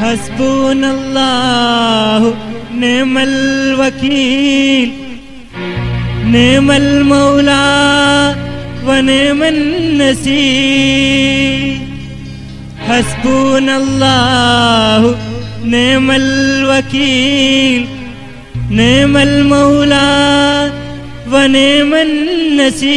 ഹസ്ബൂനല്ലാഹു നിമൽ വക്കീൽ നിമൽ മൗലാ വനിമൻ നസീ ഹസ്ബൂനല്ലാഹു നിമൽ വക്കീൽ നിമൽ മൗലാ വനിമൻ നസീ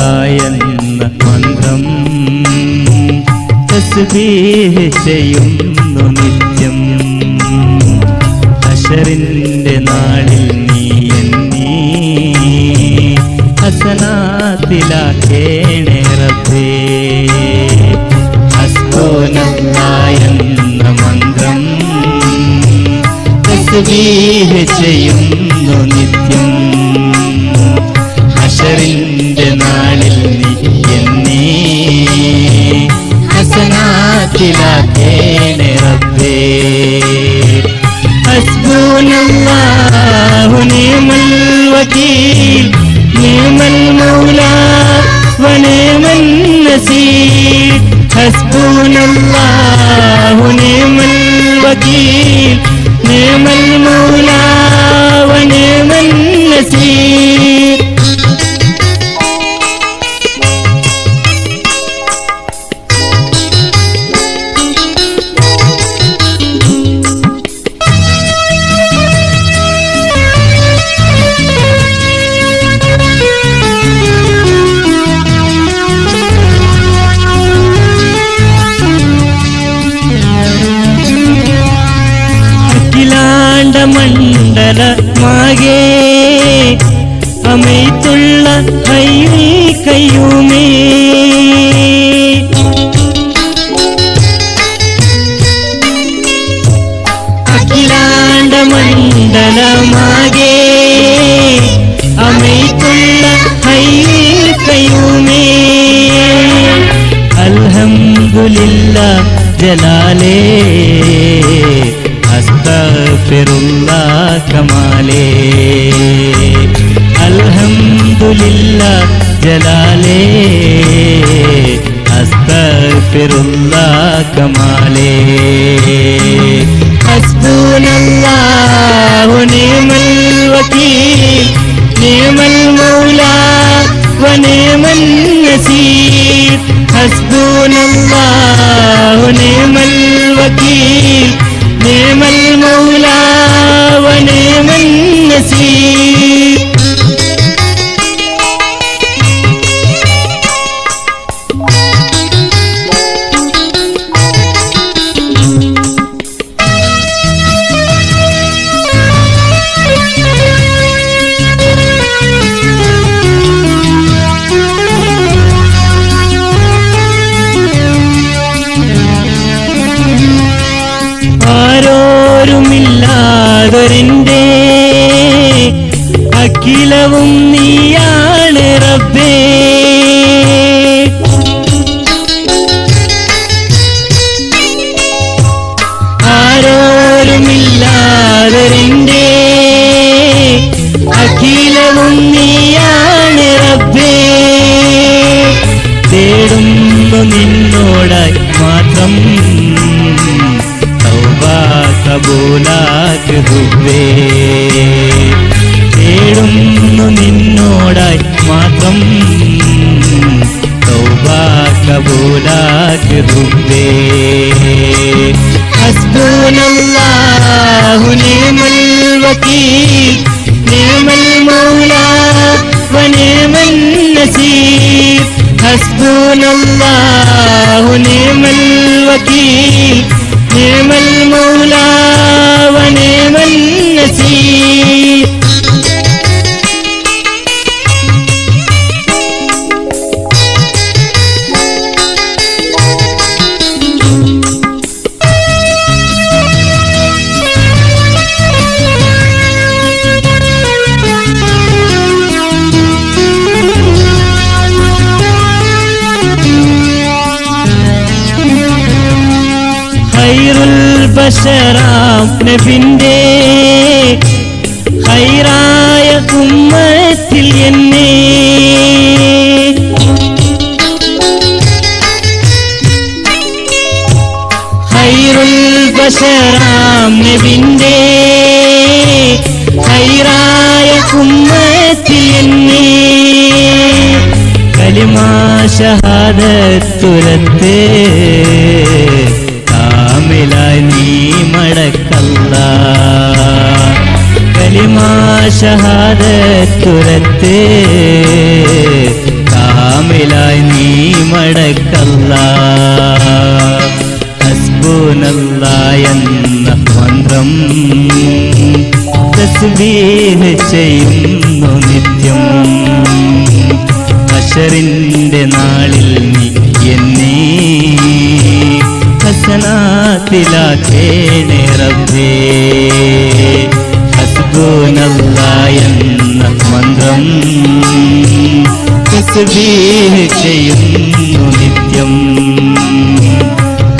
എന്ന മന്ത്രം തസ്ബീഹ് ചെയ്യുന്നു നിത്യം. അശറിന്റെ നാളിൽ നീ എന്നീ ഹസനാത്തിലാക്കേണേ റബ്ബേ. എന്ന മന്ത്രം തസ്ബീഹ് ചെയ്യുന്നു المولى ونعم النصير حسبنا الله ونعم الوكيل மண்டலமாகே அமைத்துள்ள கையை கையுமே. அகிலாண்ட மண்டலமாகே அமைத்துள்ள கையை கையுமே. அல்ஹம்துலில்லா ஜலாலே. കയ്യുമേ അൽഹംദുലില്ല ജലാലേ അസ്തഗ്ഫിറുല്ല കമാലേ. അൽഹംദുലില്ല ജലാലേ. അസ്തഗ്ഫിറുല്ല കമാലേ. ഹസ്ബൂനല്ലാഹു നിഅമൽ വകീൽ നിഅമൽ മൗലാ വനിഅമൻ നസീർ. ഹസ്ബൂനല്ലാഹു നിഅമൽ വകീൽ നിഅമൽ അഖിലവും നീയാണ് റബ്ബേ. ആരോരുമില്ലാതെ അഖിലവും നീയാണ് റബ്ബേ. തേടുന്നു നിന്നോടായി മാത്രം കബൂലാക്ക് ഹുബേ കബൂലാക്ക് ഹുബേ ഹസ്ബൂനല്ലാഹു നിഅമൽ വകീൽ നിഅമൽ മൗലാ വനിഅമൻ നസീർ. ഹസ്ബൂനല്ലാഹു നിഅമൽ വകീൽ നിഅമൽ ബഷറാം നബിന്റെ ഹൈറായ കുമ്മത്തിൽ എന്നെ ഹൈറുൽ ബഷറാം നബിന്റെ ഹൈറായ കുമ്മത്തിൽ എന്നെ കലിമാ ഷഹാദത്തുരത്ത് ഷഹാദത്തുരത്ത് കാമിലായി നീ മടക്കല്ല. ഹസ്ബുനല്ല എന്ന മന്ത്രം തസ്ബീഹ് ചെയ്യുന്നു നിത്യം. അഷറിന്റെ നാളിൽ നീ എന്നീ ഹസനാത്തിലാക്കേണേ റബ്ബേ. ഹസ്ബുനല്ല എന്ന മന്ത്രം. തസ്ബീഹ് ചെയ്യുന്നു നിത്യം.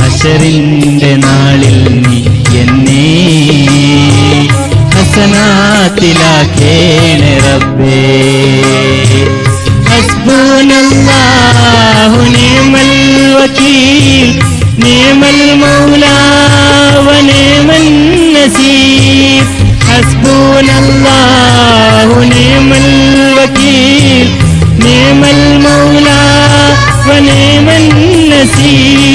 അഷറിന്റെ നാളിൽ നീ എന്നെ ഹസനാത്തിലാക്കേണേ حسبنا الله نعم الوكيل نعم المولى ونعم النسير